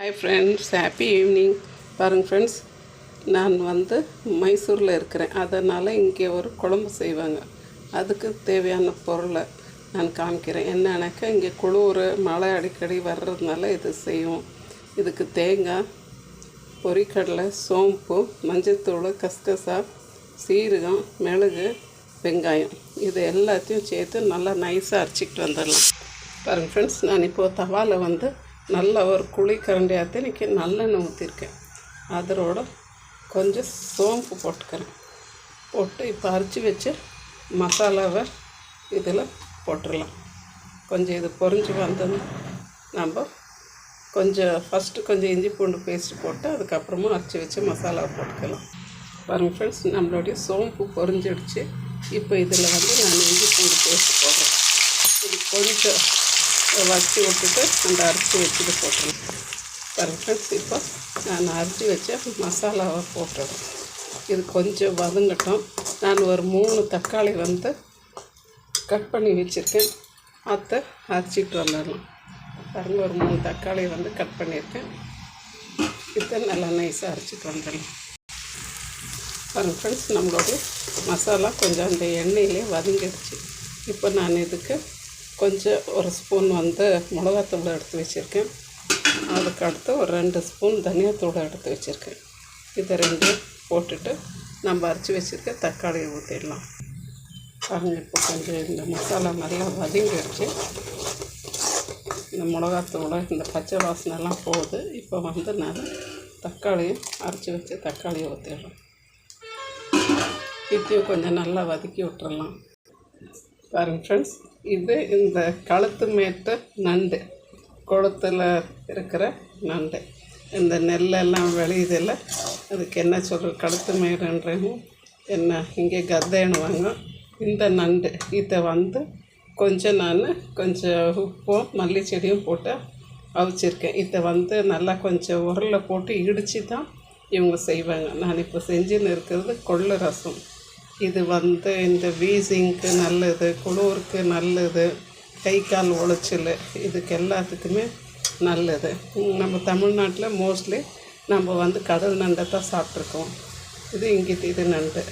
Hi friends happy evening பாருங்கள் friends நான் வந்து மைசூரில் இருக்கிறேன். அதனால் இங்கே ஒரு குழம்பு செய்வாங்க. அதுக்கு தேவையான பொருளை நான் காமிக்கிறேன். என்னன்னாக்கா இங்கே குளூர் மழை அடிக்கடி வர்றதுனால இது செய்வோம். இதுக்கு தேங்காய் பொரிக்கடலை சோம்பு மஞ்சத்தூள் கசகசா சீரகம் மிளகு வெங்காயம். இது எல்லாத்தையும் சேர்த்து நல்லா நைஸாக அரைச்சிக்கிட்டு வந்துடலாம். பாருங்கள் ஃப்ரெண்ட்ஸ் நான் இப்போது தவாவில் வந்து நல்ல ஒரு குழி கரண்டி அத்தனைக்கு நல்லெண்ணெய் ஊற்றிருக்கேன் அதோட கொஞ்சம் சோம்பு போட்டுக்கிறேன். போட்டு இப்போ அரைச்சி வச்சு மசாலாவை இதில் போட்டுடலாம் கொஞ்சம் இது பொறிஞ்சு வந்தது நம்ம கொஞ்சம் ஃபஸ்ட்டு கொஞ்சம் இஞ்சி பூண்டு பேஸ்ட் போட்டு அதுக்கப்புறமா அரைச்சி வச்சு மசாலாவை போட்டுக்கலாம். பாருங்கள் ஃப்ரெண்ட்ஸ் நம்மளுடைய சோம்பு பொறிஞ்சிடுச்சு. இப்போ இதில் வந்து நான் இஞ்சி பூண்டு பேஸ்ட் போடுறேன். இது கொஞ்சம் வச்சு விட்டுட்டு அந்த அரிசி வச்சுட்டு போட்டுருவேன் பாருங்கள் ஃப்ரெண்ட்ஸ் இப்போ நான் அரைச்சி வச்ச மசாலாவை போட்டுறேன். இது கொஞ்சம் வதங்கட்டும். நான் ஒரு மூணு தக்காளி வந்து கட் பண்ணி வச்சுருக்கேன். அதை அரைச்சிட்டு வந்துடலாம். பாருங்கள் ஒரு மூணு தக்காளி வந்து கட் பண்ணியிருக்கேன். இதை நல்லா நைஸாக அரைச்சிட்டு வந்துடலாம். பாருங்கள் ஃப்ரெண்ட்ஸ் நம்மளுடைய மசாலா கொஞ்சம் அந்த எண்ணெயிலே வதங்கிடுச்சு. இப்போ நான் இதுக்கு கொஞ்சம் ஒரு ஸ்பூன் வந்து மிளகாத்தூள் எடுத்து வச்சுருக்கேன். அதுக்கு அடுத்து ஒரு ரெண்டு ஸ்பூன் தனியாத்தூள் எடுத்து வச்சுருக்கேன். இதை ரெண்டும் போட்டுட்டு நம்ம அரைச்சி வச்சுருக்க தக்காளியை ஊற்றிடலாம். பாருங்கள் இப்போ கொஞ்சம் இந்த மசாலா நல்லா வதங்கிடுச்சு. இந்த மிளகாத்தூளை இந்த பச்சை வாசனைலாம் போகுது. இப்போ வந்து நான் தக்காளியும் அரைச்சி வச்சு தக்காளியை ஊற்றிடுறேன் இத்தையும் கொஞ்சம் நல்லா வதக்கி விட்டுறலாம். பாருங்கள் ஃப்ரெண்ட்ஸ் இது இந்த கழுத்து மேட்டு நண்டு. குளத்தில் இருக்கிற நண்டு. இந்த நெல்லெல்லாம் விளையுதில்ல அதுக்கு என்ன சொல்கிற கழுத்து மேடுன்றேன்னு என்ன இங்கே கத்தைன்னுவாங்க இந்த நண்டு. இதை வந்து கொஞ்சம் நான் கொஞ்சம் உப்பும் மல்லி செடியும் போட்டு அவிச்சிருக்கேன். இதை வந்து நல்லா கொஞ்சம் உரலில் போட்டு இடித்து தான் இவங்க செய்வாங்க. நான் இப்போ செஞ்சுன்னு இருக்கிறது கொள்ளு ரசம். இது வந்து இந்த வீசிங்க்கு நல்லது குளிருக்கு நல்லது கை கால் உளைச்சல் இதுக்கு எல்லாத்துக்குமே நல்லது. நம்ம தமிழ்நாட்டில் மோஸ்ட்லி நம்ம வந்து கடல் நண்டை தான் சாப்பிட்ருக்கோம். இது இங்கே இது நண்டு.